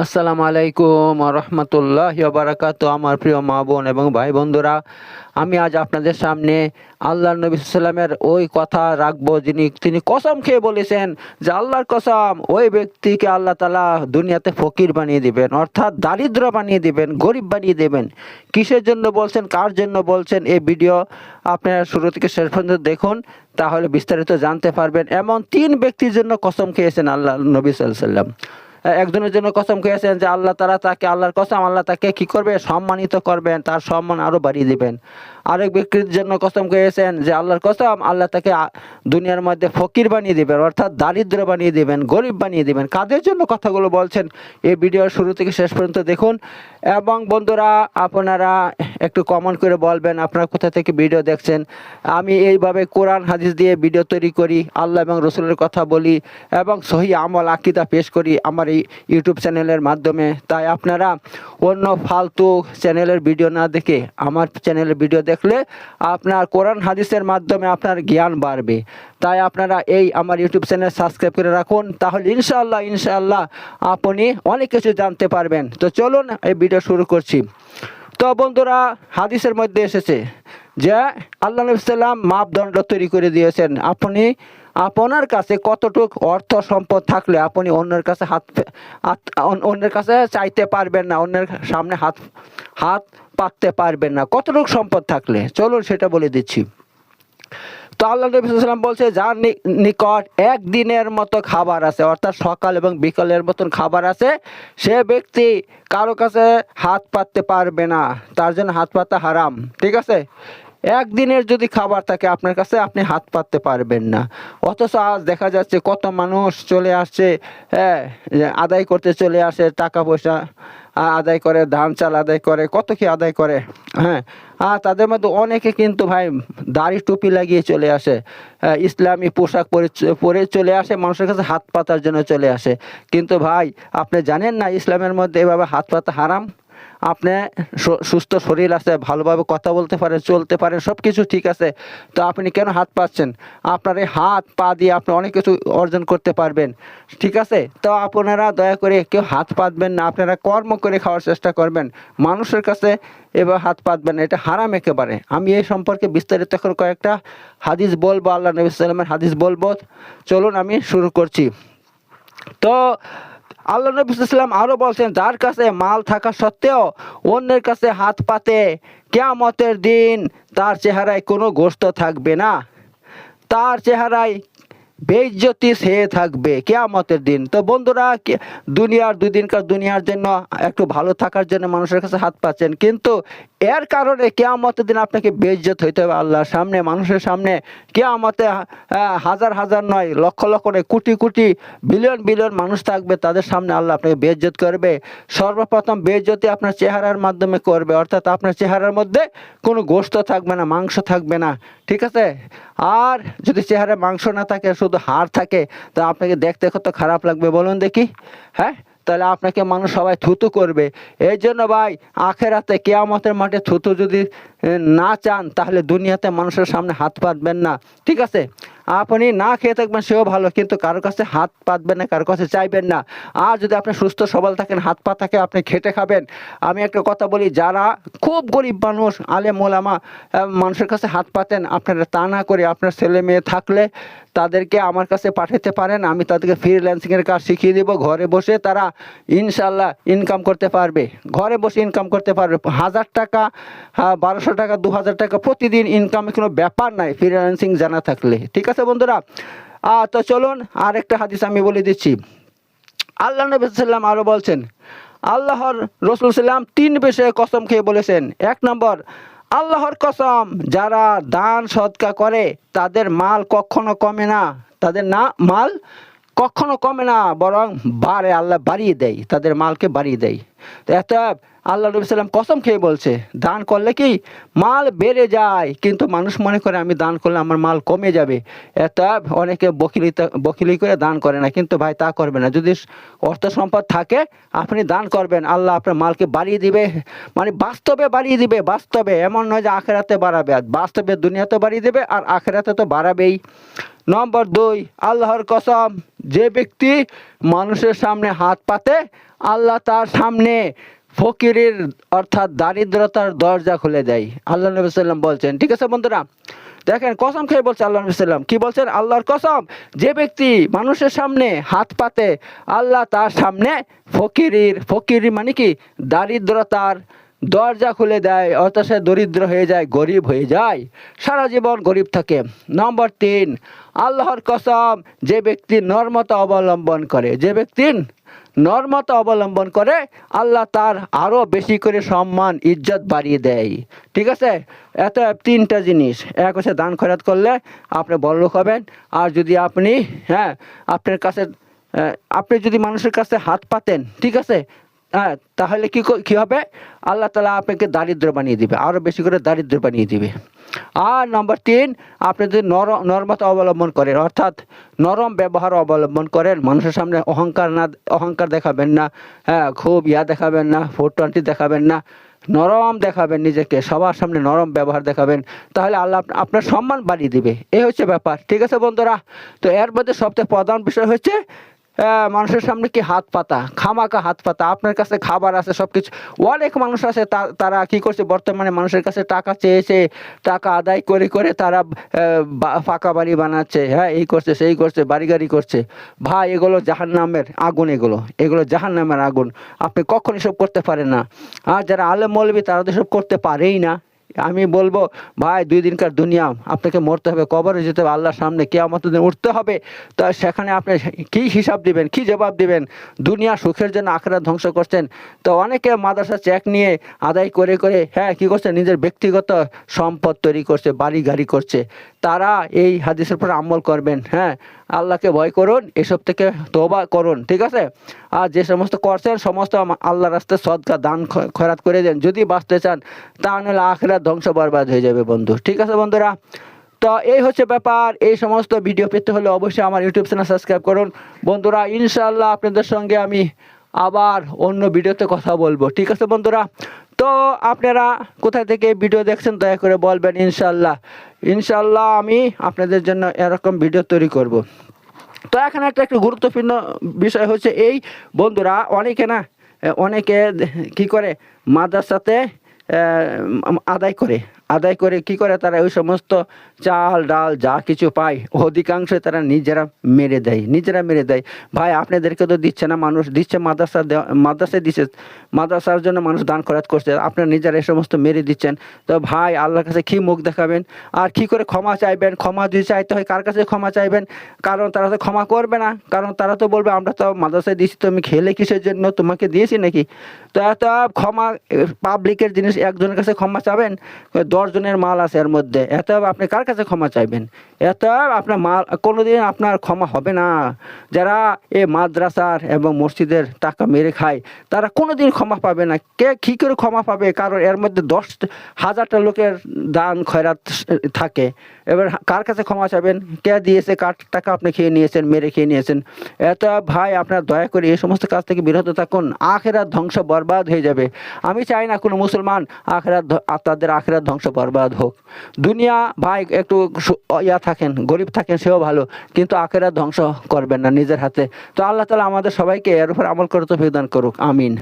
আসসালামু আলাইকুম রহমতুল্লাহ বারাকাত আমার প্রিয় মা বোন এবং ভাই বন্ধুরা। আমি আজ আপনাদের সামনে আল্লাহ নবী সাল্লামের ওই কথা রাখব যিনি তিনি কসম খেয়ে বলেছেন যে আল্লাহর কসম ওই ব্যক্তিকে আল্লাহ তালা দুনিয়াতে ফকির বানিয়ে দিবেন, অর্থাৎ দারিদ্র বানিয়ে দিবেন, গরিব বানিয়ে দেবেন। কিসের জন্য বলছেন, কার জন্য বলছেন, এই ভিডিও আপনারা শুরু থেকে শেষ পর্যন্ত দেখুন, তাহলে বিস্তারিত জানতে পারবেন। এমন তিন ব্যক্তির জন্য কসম খেয়েছেন আল্লাহ নবী সাল্লাম একজনের জন্য কসম খেয়েছেন যে আল্লাহ তারা তাকে, আল্লাহর কসম, আল্লাহ তাকে কি করবে? সম্মানিত করবেন, তার সম্মান আরও বাড়িয়ে দিবেন। আরেক ব্যক্তির জন্য কসম খেয়েছেন যে আল্লাহর কসম, আল্লাহ তাকে দুনিয়ার মধ্যে ফকির বানিয়ে দিবেন, অর্থাৎ দারিদ্র বানিয়ে দিবেন, গরিব বানিয়ে দিবেন। কাদের জন্য কথাগুলো বলছেন? এই ভিডিওর শুরু থেকে শেষ পর্যন্ত দেখুন। এবং বন্ধুরা, আপনারা একটু কমেন্ট করে বলবেন আপনারা কোথা থেকে ভিডিও দেখছেন। আমি এইভাবে কোরআন, হাদিস দিয়ে ভিডিও তৈরি করি, আল্লাহ এবং রসুলের কথা বলি এবং সহি আমল, আকিদা পেশ করি আমার এই ইউটিউব চ্যানেলের মাধ্যমে। তাই আপনারা অন্য ফালতু চ্যানেলের ভিডিও না দেখে আমার চ্যানেলের ভিডিও দেখলে আপনার কোরআন, হাদিসের মাধ্যমে আপনার জ্ঞান বাড়বে। তাই আপনারা এই আমার ইউটিউব চ্যানেল সাবস্ক্রাইব করে রাখুন, তাহলে ইনশাআল্লাহ ইনশাআল্লাহ আপনি অনেক কিছু জানতে পারবেন। তো চলুন এই ভিডিও শুরু করছি। তো বন্ধুরা, হাদিসের মধ্যে এসেছে যে আল্লাহ নবীলাম মাপদণ্ড তৈরি করে দিয়েছেন। আপনি, আপনার কাছে কতটুক অর্থ সম্পদ থাকলে আপনি অন্যের কাছে হাত অন্যের কাছে চাইতে পারবেন না, অন্যের সামনে হাত হাত পাততে পারবেন না। কতটুক সম্পদ থাকলে? চলুন সেটা বলে দিচ্ছি। তো আল্লাহ নবী সাল্লাম বলছে, যার নিকট একদিনের মতো খাবার আছে, অর্থাৎ সকাল এবং বিকালের মতন খাবার আছে, সে ব্যক্তি কারও কাছে হাত পাততে পারবে না। তার জন্য হাত পাতা হারাম। ঠিক আছে? একদিনের যদি খাবার থাকে আপনার কাছে, আপনি হাত পাততে পারবেন না। অথচ আজ দেখা যাচ্ছে কত মানুষ চলে আসছে হ্যাঁ আদায় করতে চলে আসে, টাকা পয়সা আদায় করে, ধান চাল আদায় করে, কত কি আদায় করে হ্যাঁ। আর তাদের মধ্যে অনেকে কিন্তু ভাই দাড়ি টুপি লাগিয়ে চলে আসে ইসলামী পোশাক পরে পরে চলে আসে, মানুষের কাছে হাত পাতার জন্য চলে আসে। কিন্তু ভাই, আপনি জানেন না ইসলামের মধ্যে এভাবে হাত পাতা হারাম? আপনি সুস্থ শরীর আছে, ভালোভাবে কথা বলতে পারেন, চলতে পারেন সব কিছু ঠিক আছে। তো আপনি কেন হাত পাচ্ছেন? আপনার এই হাত, পা দিয়ে আপনি অনেক কিছু অর্জন করতে পারবেন। ঠিক আছে? তো আপনারা দয়া করে কেউ হাত পাতবেন না, আপনারা কর্ম করে খাওয়ার চেষ্টা করবেন। মানুষের কাছে এবার হাত পাতবেন এটা হারাম একেবারে। আমি এই সম্পর্কে বিস্তারিত এখন কয়েকটা হাদিস বলব, আল্লাহ নবী সাল্লামের হাদিস বলব। চলুন আমি শুরু করছি। তো আল্লাহ নবী ইসলাম আরও বলছেন, যার কাছে মাল থাকা সত্ত্বেও অন্যের কাছে হাত পাতে, কেয়ামতের দিন তার চেহারায় কোনো গোস্ত থাকবে না। তার চেহারায় বেইজ্জতি সে থাকবে কেয়ামতের দিন। তো বন্ধুরা দুনিয়ার দুদিনকার দুনিয়ার জন্য একটু ভালো থাকার জন্য মানুষের কাছে হাত পাচ্ছেন। কিন্তু এর কারণে কেয়ামতের দিন আপনাকে বেইজ্জত হইতে হবে আল্লাহর সামনে, মানুষের সামনে। কেয়ামতে হাজার হাজার নয়, লক্ষ লক্ষ নয়, কোটি কোটি বিলিয়ন বিলিয়ন মানুষ থাকবে, তাদের সামনে আল্লাহ আপনাকে বেইজ্জত করবে। সর্বপ্রথম বেইজ্জতি আপনার চেহারার মাধ্যমে করবে, অর্থাৎ আপনার চেহারার মধ্যে কোনো গোস্ত থাকবে না, মাংস থাকবে না, ঠিক আছে? আর যদি চেহারায় মাংস না থাকে, শুধু হাড় থাকে, তা আপনাকে দেখতে কত খারাপ লাগবে বলুন দেখি। হ্যাঁ? তাহলে আপনাকে মানুষ সবাই থুতু করবে। এই জন্য ভাই, আখেরাতে কেয়ামতের মাঠে থুতু যদি না চান, তাহলে দুনিয়াতে মানুষের সামনে হাত পাতবেন না। ঠিক আছে? আপনি না খেয়ে থাকবেন, সেও ভালো, কিন্তু কারও কাছে হাত পাতবেন না, কারও কাছে চাইবেন না। আর যদি আপনি সুস্থ, সবল থাকেন, হাত পা থাকে, আপনি খেটে খাবেন। আমি একটা কথা বলি, যারা খুব গরিব মানুষ আলে মোলামা মানুষের কাছে হাত পাতেন, আপনারা তা না করে আপনার ছেলে মেয়ে থাকলে তাদেরকে আমার কাছে পাঠাতে পারেন, আমি তাদেরকে ফ্রিল্যান্সিংয়ের কাজ শিখিয়ে দেবো। ঘরে বসে তারা ইনশাল্লাহ ইনকাম করতে পারবে। ঘরে বসে ইনকাম করতে পারবে। হাজার টাকা বারোশো টাকা দু হাজার টাকা প্রতিদিন ইনকামে কোনো ব্যাপার নাই ফ্রিল্যান্সিং জানা থাকলে, ঠিক আছে? বন্ধুরা আহ, তো চলুন আরেকটা হাদিস আমি বলে দিচ্ছি। আল্লাহ নবী সাল্লাম আরও বলছেন আল্লাহর রসুল সাল্লাম তিন বিষয়ে কসম খেয়ে বলেছেন। এক নম্বর আল্লাহর কসম যারা দান সৎকা করে তাদের মাল কখনো কমে না। তাদের না মাল কখনো কমে না বরং বাড়ে আল্লাহ বাড়িয়ে দেয় তাদের মালকে বাড়িয়ে দেয়। তো এত আল্লাহ নবী সাল্লাম কসম খেয়ে বলছে, দান করলে কি মাল বেড়ে যায়? কিন্তু মানুষ মনে করে, আমি দান করলে আমার মাল কমে যাবে। এত অনেকে বকিলিতে বকিলি করে দান করে না, কিন্তু ভাই তা করবে না। যদি অর্থ সম্পদ থাকে, আপনি দান করবেন। আল্লাহ আপনার মালকে বাড়িয়ে দিবে মানে বাস্তবে বাড়িয়ে দিবে, বাস্তবে। এমন নয় যে আখেরাতে বাড়াবে, আর বাস্তবে দুনিয়াতে বাড়িয়ে দেবে, আর আখেরাতে তো বাড়াবেই। নম্বর দুই, আল্লাহর কসম, যে ব্যক্তি মানুষের সামনে হাত পাতে, আল্লাহ তার সামনে ফকিরের অর্থাৎ দারিদ্রতার দরজা খুলে দেয়। আল্লাহ নবী সাল্লাম বলছেন, ঠিক আছে বন্ধুরা, দেখেন কসম খেয়ে বলছে আল্লাহ নবী সাল্লাম কি বলছেন? আল্লাহর কসম, যে ব্যক্তি মানুষের সামনে হাত পাতে, আল্লাহ তার সামনে ফকিরির, ফকিরি মানে কি? দারিদ্রতার দরজা খুলে দেয়, অর্থাৎ সে দরিদ্র হয়ে যায়, গরিব হয়ে যায়, সারা জীবন গরিব থাকে। নম্বর তিন, আল্লাহর কসম, যে ব্যক্তি নর্মতা অবলম্বন করে, যে ব্যক্তি নর্মতা অবলম্বন করে আল্লাহ তার আরও বেশি করে সম্মান, ইজ্জত বাড়িয়ে দেয়। ঠিক আছে? এত তিনটা জিনিস। এক হচ্ছে দান খরাত করলে আপনি বড়লোক হবেন। আর যদি আপনি হ্যাঁ আপনার কাছে আপনি যদি মানুষের কাছে হাত পাতেন, ঠিক আছে? হ্যাঁ তাহলে কি ক- হবে? আল্লাহ তালা আপনাকে দারিদ্র বানিয়ে দিবে আরও বেশি করে দারিদ্র বানিয়ে দিবে। আর নম্বর তিন, আপনি যদি নরম নর্মতা অবলম্বন করেন, অর্থাৎ নরম ব্যবহার অবলম্বন করেন, মানুষের সামনে অহংকার না, অহংকার দেখাবেন না হ্যাঁ খুব ইয়া দেখাবেন না ফোর টোয়েন্টি দেখাবেন না, নরম দেখাবেন নিজেকে, সবার সামনে নরম ব্যবহার দেখাবেন, তাহলে আল্লাহ আপনার সম্মান বাড়িয়ে দিবে। এই হচ্ছে ব্যাপার, ঠিক আছে বন্ধুরা? তো এর মধ্যে সবচেয়ে প্রধান বিষয় হচ্ছে মানুষের সামনে কি হাত পাতা? খামাকা হাত পাতা। আপনার কাছে খাবার আছে সব কিছু অনেক মানুষ আছে তারা কি করছে? বর্তমানে মানুষের কাছে টাকা চেয়েছে, টাকা আদায় করে করে তারা ফাঁকা বাড়ি বানাচ্ছে। হ্যাঁ এই করছে, সেই করছে বাড়ি গাড়ি করছে। ভাই, এগুলো জাহান নামের আগুন এগুলো। এগুলো জাহান নামের আগুন। আপনি কখন এসব করতে পারেন না? আর যারা আলেম মৌলবি, তারা তো এসব করতে পারেই না। আমি বলব, ভাই, দুই দিনকার দুনিয়া, আপনাকে মরতে হবে, কবরে যেতে হবে, আল্লাহর সামনে কেয়ামতের দিন উঠতে হবে। তা সেখানে আপনি কী হিসাব দিবেন, কি জবাব দিবেন? দুনিয়া সুখের জন্য আখড়া ধ্বংস করছেন। তো অনেকে মাদ্রাসা চেক নিয়ে আদায় করে করে হ্যাঁ কি করছে? নিজের ব্যক্তিগত সম্পদ তৈরি করছে, বাড়ি, গাড়ি করছে। তারা এই হাদিসের উপর আমল করবেন হ্যাঁ? আল্লাহকে ভয় করুন, এসব থেকে তোবা করুন, ঠিক আছে? আর যে সমস্ত করছেন, সমস্ত আম- আল্লাহ রাস্তায় সদকা, দান খ- খয়রাত করে দেন। যদি বাঁচতে চান তাহলে আখেরা ধ্বংস বরবাদ হয়ে যাবে, বন্ধু। ঠিক আছে, বন্ধুরা? তো এই হচ্ছে ব্যাপার। এই সমস্ত ভিডিও পেতে হলে অবশ্যই আমার ইউটিউব চ্যানেল সাবস্ক্রাইব করুন। বন্ধুরা ইনশাল্লাহ আপনাদের সঙ্গে আমি আবার অন্য ভিডিওতে কথা বলব। ঠিক আছে, বন্ধুরা? তো আপনারা কোথা থেকে ভিডিও দেখছেন, দয়া করে বলবেন ইনশাল্লাহ ইনশাল্লাহ আমি আপনাদের জন্য এরকম ভিডিও তৈরি করব। তো এখানে একটা একটু গুরুত্বপূর্ণ বিষয় হচ্ছে এই, বন্ধুরা, অনেকে না, অনেকে কি করে, মাদ্রাসাতে আদায় করে। আদায় করে কি করে তারা ওই সমস্ত চাল, ডাল যা কিছু পায় অধিকাংশ তারা নিজেরা মেরে দেয়, নিজেরা মেরে দেয়। ভাই, আপনাদেরকে তো দিচ্ছে না মানুষ, দিচ্ছে মাদ্রাসা মাদ্রাসায় দিচ্ছে মাদ্রাসার জন্য মানুষ দান খরচ করছে, আপনারা নিজেরা এই সমস্ত মেরে দিচ্ছেন। তো ভাই, আল্লাহর কাছে কি মুখ দেখাবেন? আর কি করে ক্ষমা চাইবেন? ক্ষমা যদি চাইতে হয়, কার কাছে ক্ষমা চাইবেন? কারণ তারা তো ক্ষমা করবে না, কারণ তারা তো বলবে, আমরা তো মাদ্রাসায় দিয়েছি তুমি খেলে কিসের জন্য তোমাকে দিয়েছি নাকি? তো এত ক্ষমা পাবলিকের জিনিস একজনের কাছে ক্ষমা চাবেন? দশজনের মাল আছে এর মধ্যে। এত আপনি কার কাছে ক্ষমা চাইবেন? এত আপনার মাল, কোনোদিন আপনার ক্ষমা হবে না। যারা এ মাদ্রাসার এবং মসজিদের টাকা মেরে খায়, তারা কোনোদিন ক্ষমা পাবে না। কে কী করে ক্ষমা পাবে? কারণ এর মধ্যে দশ হাজারটা লোকের দান, খয়রাত থাকে। এবার কার কাছে ক্ষমা চাইবেন? কে দিয়েছে? কার টাকা আপনি খেয়ে নিয়েছেন, মেরে খেয়ে নিয়েছেন? এত ভাই, আপনার দয়া করে এই সমস্ত কাজ থেকে বিরত থাকুন। আখেরাত ধ্বংস বরবাদ হয়ে যাবে। আমি চাই না কোনো মুসলমান আর তাদের আখেরাত ধ্বংস বরবাদ হোক। দুনিয়া ভাই একটু ইয়া থাকেন, গরিব থাকেন, সেও ভালো, কিন্তু আখেরা ধ্বংস করবেন না নিজের হাতে। তো আল্লাহ তালা আমাদের সবাইকে এর উপর আমল করে তো করুক, আমিন।